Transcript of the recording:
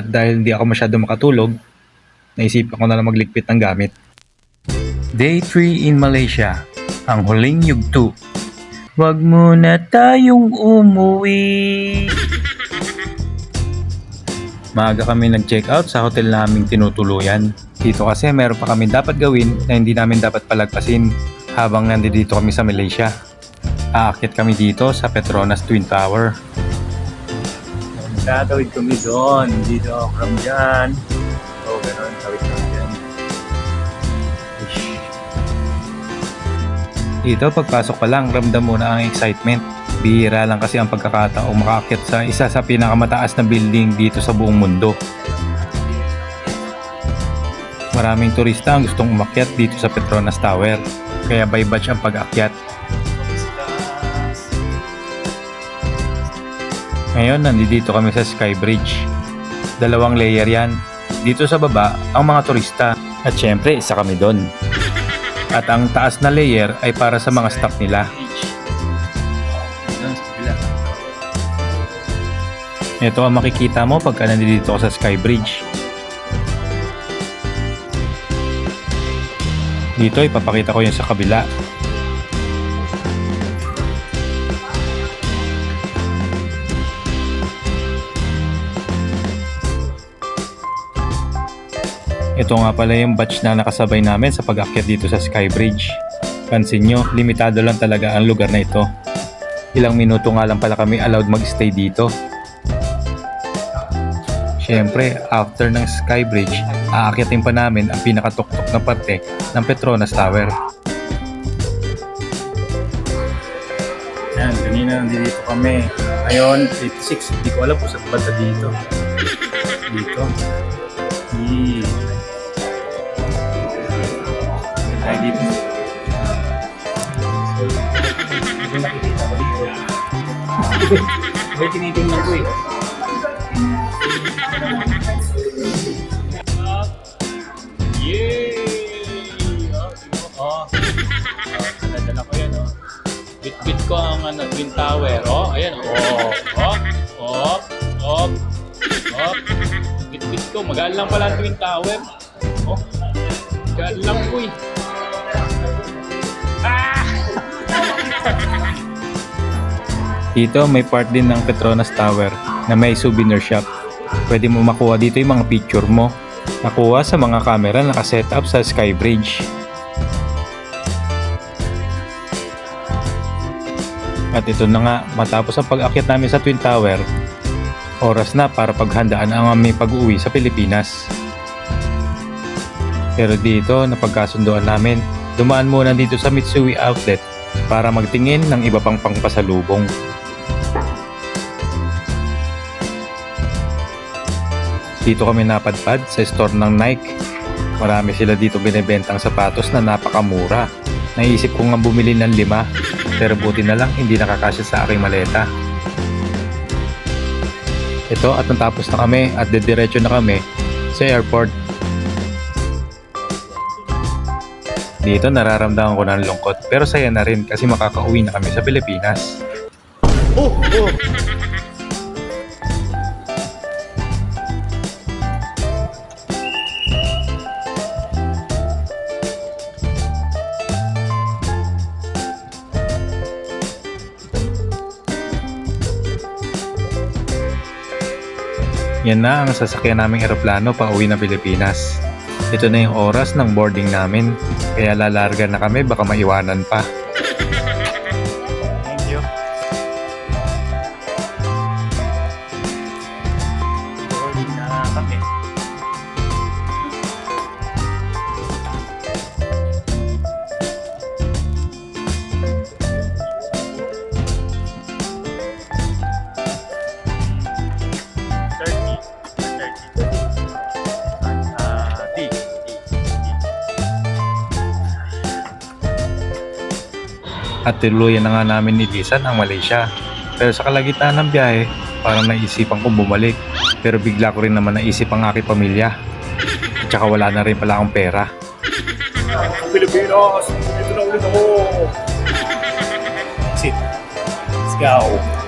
At dahil hindi ako masyado makatulog, naisipan ko na lang magligpit ng gamit. Day 3 in Malaysia, ang huling yugto. Huwag muna tayong umuwi. Maaga kami nag-check out sa hotel naming tinutuluyan. Dito kasi meron pa kami dapat gawin na hindi namin dapat palagpasin habang nandito kami sa Malaysia. Aakyat kami dito sa Petronas Twin Tower. Tatawid kami doon. Dito from dyan. Oo, oh, gano'n. Tawid kami dyan. Dito, pagpasok pa lang, ramdam mo na ang excitement. Bihira lang kasi ang pagkakataong makaakyat sa isa sa pinakamataas na building dito sa buong mundo. Maraming turista ang gustong umakyat dito sa Petronas Tower, kaya by batch ang pag-akyat. Ngayon, nandito kami sa Sky Bridge. Dalawang layer yan. Dito sa baba, ang mga turista. At syempre, isa kami doon. At ang taas na layer ay para sa mga staff nila. Ito ang makikita mo pagka nandito ka sa Sky Bridge. Dito ipapakita ko yung sa kabila. Ito nga pala yung batch na nakasabay namin sa pag-akyat dito sa Sky Bridge. Pansin nyo, limitado lang talaga ang lugar na ito. Ilang minuto nga lang pala kami allowed mag-stay dito. Siyempre, after ng Sky Bridge, aakyatin pa namin ang pinakatuktok na parte ng Petronas Tower. Yan, kanina nandito kami. Ngayon, 86. Hindi ko alam kung saan banda dito. Dito. Yee. May tinitingnan ko eh. Yay! Oh. Oh, dala ko yan, oh. Bit-bit ko ang ano, Twin Tower. Oh, ayan. Oh, oh, oh, oh, oh. Bit-bit ko. Magaan lang pala ang Twin Tower. Oh, magaan lang ko eh. Ah! Dito may part din ng Petronas Tower na may souvenir shop. Pwede mo makuha dito yung mga picture mo. Nakuha sa mga camera na nakaset up sa Sky Bridge. At ito na nga, matapos ang pag-akyat namin sa Twin Tower, oras na para paghandaan ang aming pag-uwi sa Pilipinas. Pero dito, napagkasundoan namin, dumaan muna dito sa Mitsui Outlet para magtingin ng iba pang pangpasalubong. Dito kami napadpad sa store ng Nike. Marami sila dito binibentang sapatos na napakamura. Naisip ko nga bumili ng lima, pero buti na lang hindi nakakasya sa aking maleta. Ito at natapos na kami at dediretso na kami sa airport. Dito nararamdaman ko ng lungkot pero saya na rin kasi makakauwi na kami sa Pilipinas. Yan na ang sasakyan naming eroplano pa uwi na Pilipinas. Ito na yung oras ng boarding namin, kaya lalarga na kami baka maiwanan pa. At tuluyan na nga namin nilisan ang Malaysia. Pero sa kalagitnaan ng biyahe, parang naisipan kong bumalik. Pero bigla ko rin naman naisip ang aking pamilya. At saka wala na rin pala akong pera. Pilipinas! Ito na ulit ako! Sit. Let's go!